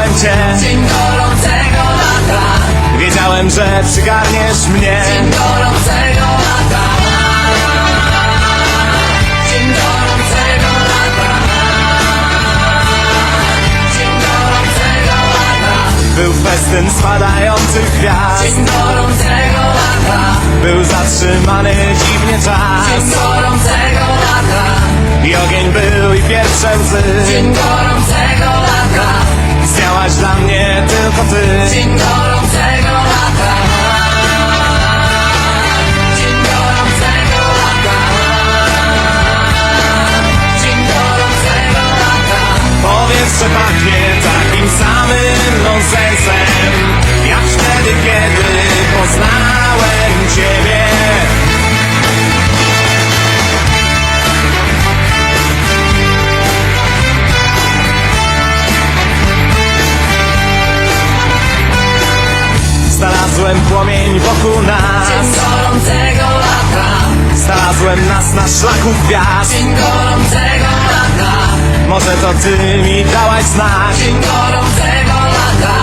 poznałem cię. Dzień gorącego lata. Wiedziałem, że przygarniesz mnie. Dzień gorącego lata. Dzień gorącego lata. Dzień gorącego lata. Był festyn spadających gwiazd. Dzień gorącego lata. Był zatrzymany dziwnie czas. Dzień gorącego lata. I ogień był i pierwsze łzy. Dzień gorącego lata mnie Znalazłem płomień wokół nas. Dzień gorącego lata. Znalazłem nas na szlaku gwiazd. Dzień gorącego lata. Może to ty mi dałaś znać. Dzień gorącego lata.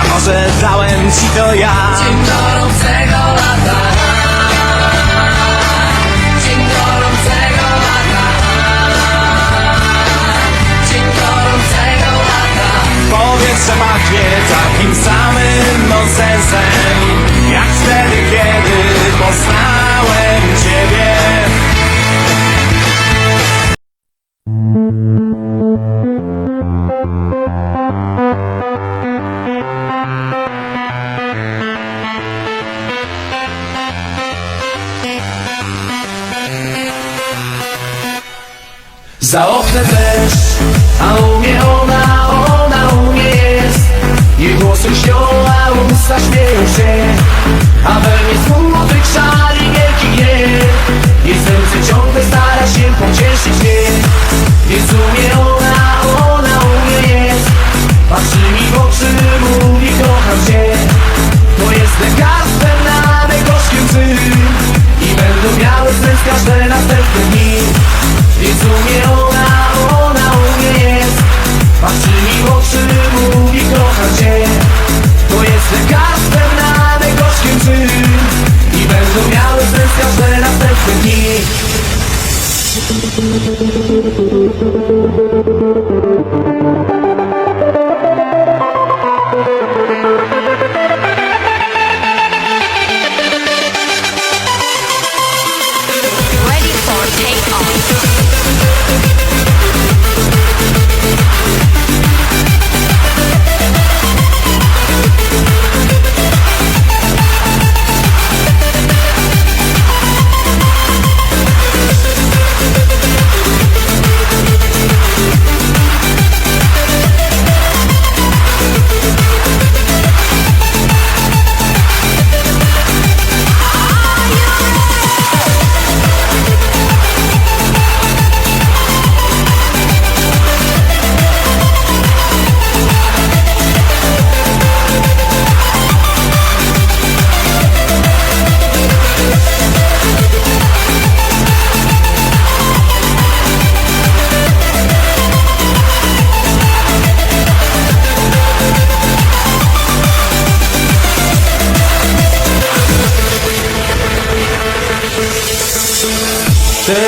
A może dałem ci to ja. Dzień gorącego lata. Dzień gorącego lata. Dzień gorącego lata. Powietrze pachnie takim samym nonsensem poznałem ciebie. Za oknem deszcz, Więc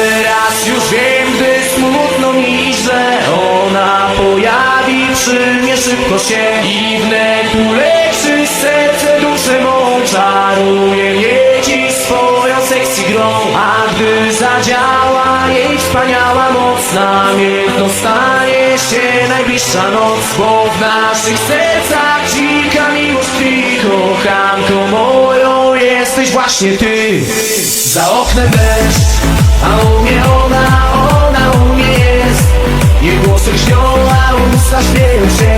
Teraz już wiem, gdy smutno mi, że ona pojawi przy mnie szybko się. I wnet uleczy serce duszę mą Czaruje mnie dziś swoją sexy grą. A gdy zadziała jej wspaniała moc Namiętno stanie się najbliższa noc. Bo w naszych sercach dzika miłość tkwi Kochanką moją jesteś właśnie ty. Za oknem deszcz, a u a usta śmieją się.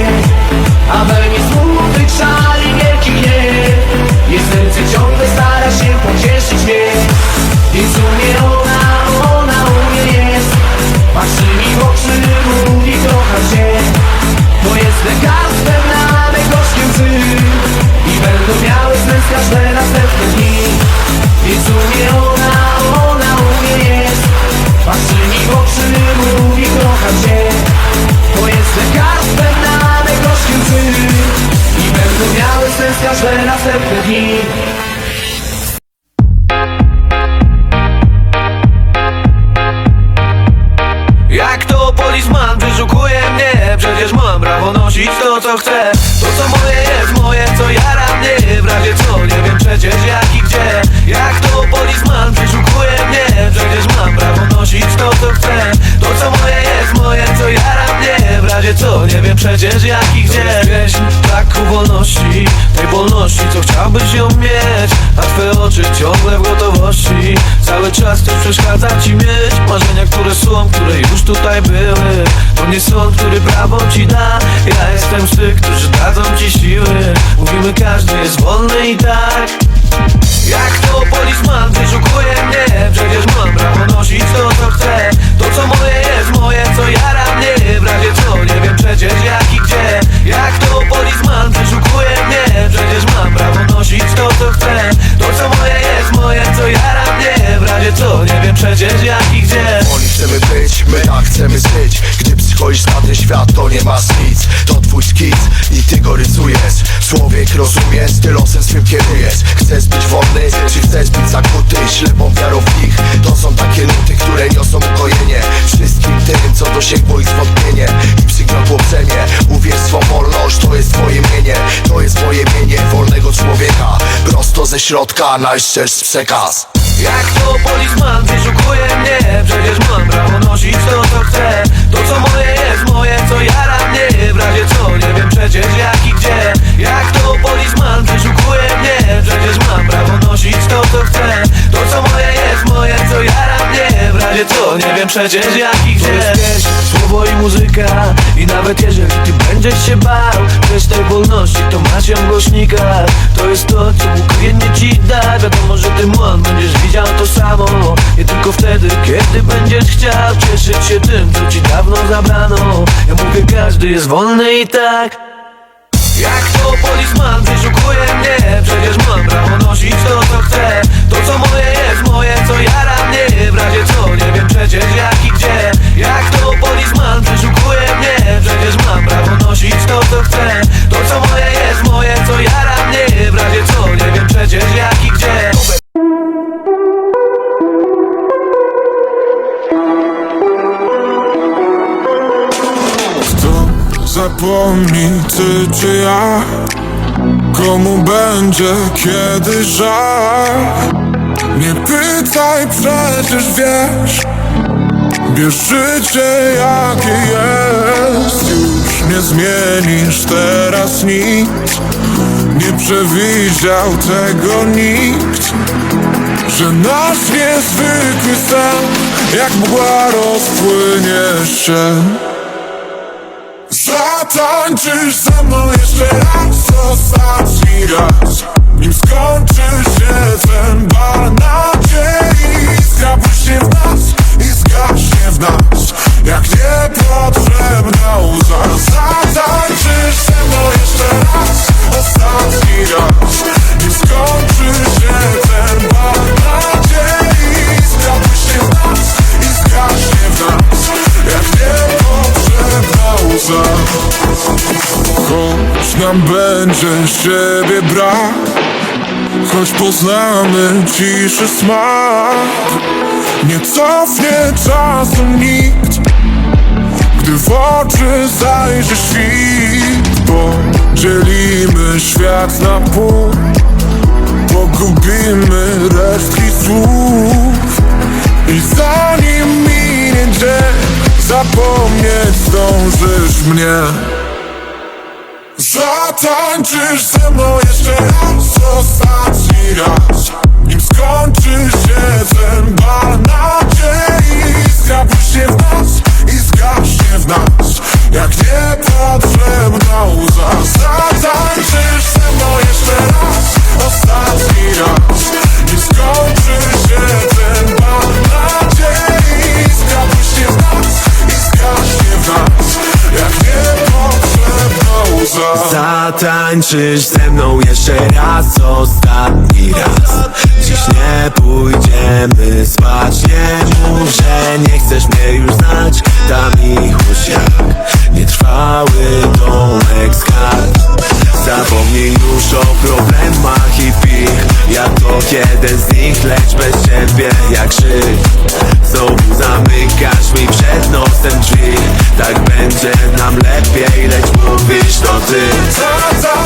A we mnie smutek szali wielki gniew. Jej serce ciągle stara się pocieszyć mnie. Więc u mnie ona, ona u mnie jest. Patrzy mi w oczy, mówi kocham cię To jest lekarstwem na najgorzkie łzy I będą miały sens każde następne dni. Przez przecież jak i gdzie pieśń braku wolności? Tej wolności, co chciałbyś ją mieć? A twoje oczy ciągle w gotowości. Cały czas ktoś przeszkadza ci mieć Marzenia, które są, które już tutaj były. To nie sąd, który prawo ci da. Ja jestem z tych, którzy dadzą ci siły. Mówimy, każdy jest wolny i tak. Jak to polizman rozumiesz, ty losem swym kierujesz Chcesz być wolny, czy chcesz być zakuty? Ślepą wiarą w nich To są takie nuty, które niosą ukojenie. Wszystkim tym, co dosięgło ich zwątpienie. I przygniotło brzemię Uwierz swą wolność, to jest twoje mienie. To jest moje mienie wolnego człowieka. Prosto ze środka, najszczerszy przekaz. Jak to polizman wyszukuje mnie? Przecież mam prawo nosić to co chcę. To co moje jest moje, co jara mnie. W razie co, nie wiem przecież jak i gdzie Jak to polizman wyszukuje mnie. Przecież mam prawo nosić to co chcę. To co moje jest moje, co jara mnie. W razie co, nie wiem przecież jak i gdzie jest słowo i muzyka. I nawet jeżeli ty będziesz się bał Bez tej wolności to masz ją w głośnikach. To jest to, co Bóg jedynie ci da. Wiadomo, że ty młon będziesz widział to samo. Nie tylko wtedy, kiedy będziesz chciał Cieszyć się tym, co ci dawno zabrano. Ja mówię, każdy jest wolny i tak jak to polizman wyszukuje mnie? Przecież mam prawo nosić to co chcę. To co moje jest moje, co jara mnie. W razie co, nie wiem przecież jak i gdzie. Jak to polizman wyszukuje mnie? Przecież mam prawo nosić to co chcę. To co moje jest moje, co jara mnie. W razie co, nie wiem przecież jak i gdzie. Kto zapomni, ty Komu będzie kiedy żal? Nie pytaj, przecież wiesz Bierz życie jakie jest. Już nie zmienisz teraz nic. Nie przewidział tego nikt Że nasz niezwykły sen Jak mgła rozpłynie się. Zatańczysz ze mną jeszcze raz nam będzie siebie brak Choć poznamy ciszy smak. Nie cofnie czasem nikt Gdy w oczy zajrzy świt. Podzielimy świat na pół Pogubimy resztki słów. I zanim minie dzień Zapomnieć zdążysz mnie Zatańczysz ze mną jeszcze raz Ostatni raz. Nim skończy się ten bal nadziei Iskra błyśnie w nas i zgaśnie w nas. Jak niepotrzebna łza Zatańczysz ze mną jeszcze raz Ostatni raz. Nim skończy się co? Zatańczysz ze mną jeszcze raz, ostatni raz. Dziś nie pójdziemy spać Nie że nie chcesz mnie już znać. Tam i jak Nietrwały domek z kart. Zapomnij już o problemach i pich Ja to jeden z nich, lecz bez ciebie jak szyb Znowu zamykasz mi przed nosem drzwi. Tak będzie nam lepiej, lecz kupić dort ty Ta,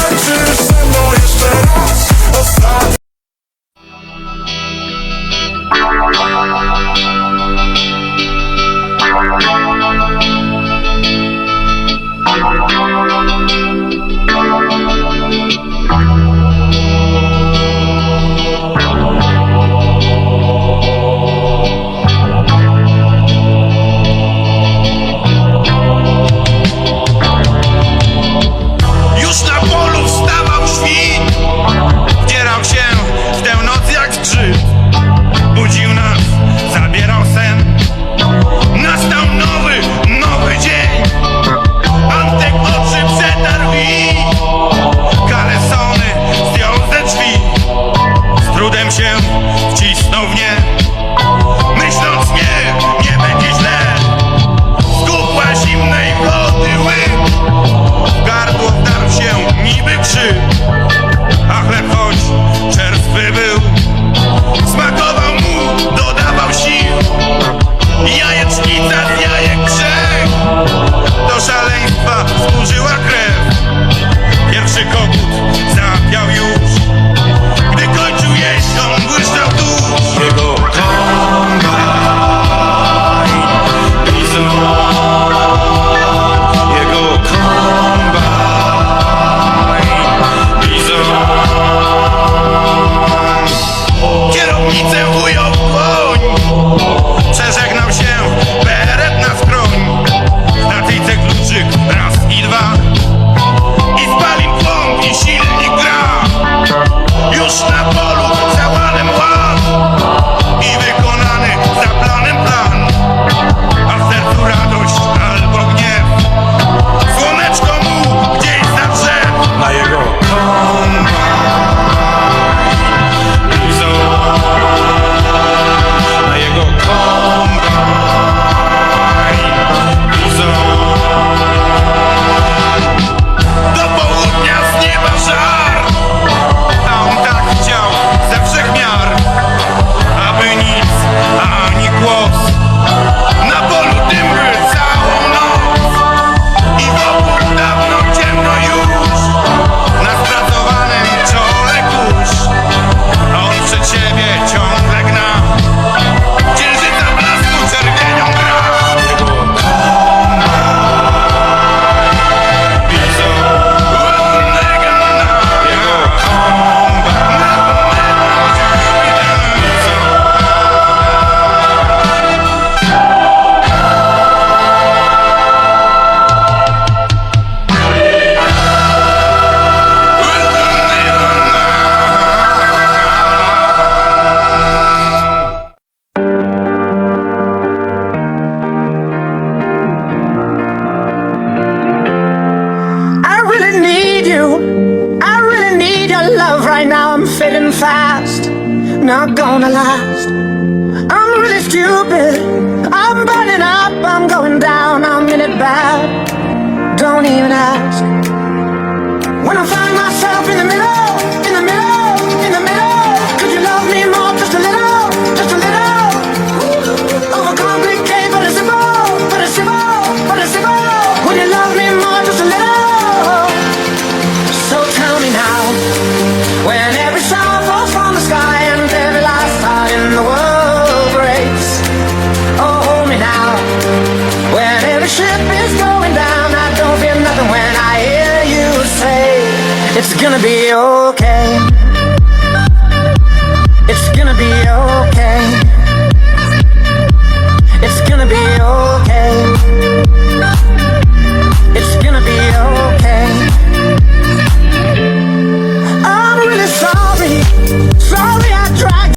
stupid. I'm burning up, I'm going down, I'm in it bad. Don't even ask. When I find myself in the middle. gonna be yours.